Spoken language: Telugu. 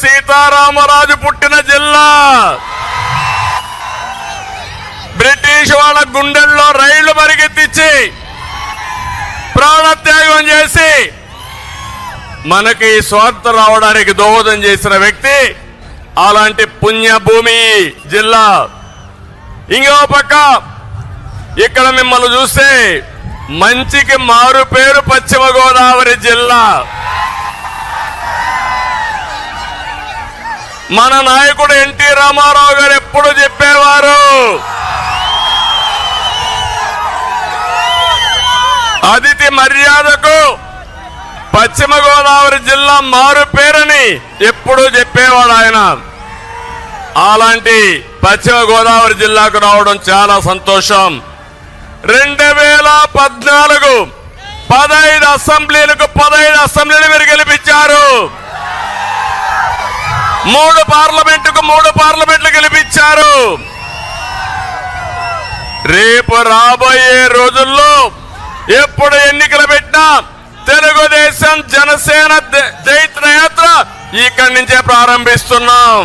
సీతారామరాజు పుట్టిన జిల్లా. బ్రిటిష్ వాళ్ళ గుండెల్లో రైళ్ళు పరిగెత్తిచ్చి ప్రాణత్యాగం చేసి మనకి స్వార్థ రావడానికి దోహదం చేసిన వ్యక్తి అలాంటి పుణ్యభూమి జిల్లా. ఇంకో పక్క ఇక్కడ మిమ్మల్ని చూస్తే మంచికి మారు పేరు పశ్చిమ గోదావరి జిల్లా. మన నాయకుడు ఎన్టీ రామారావు గారు ఎప్పుడు చెప్పేవారు? అతిథి మర్యాదకు పశ్చిమ గోదావరి జిల్లా మారు పేరని ఎప్పుడూ చెప్పేవాడు ఆయన. అలాంటి పశ్చిమ గోదావరి జిల్లాకు రావడం చాలా సంతోషం. రెండు వేల పద్నాలుగు పదహైదు అసెంబ్లీలకు పదహైదు అసెంబ్లీలు మీరు గెలిపించారు. మూడు పార్లమెంటుకు మూడు పార్లమెంట్లు గెలిపించారు. రేపు రాబోయే రోజుల్లో ఎప్పుడు ఎన్నికలు పెట్టినా తెలుగుదేశం జనసేన జైత్ర యాత్ర ఇక్కడి నుంచే ప్రారంభిస్తున్నాం.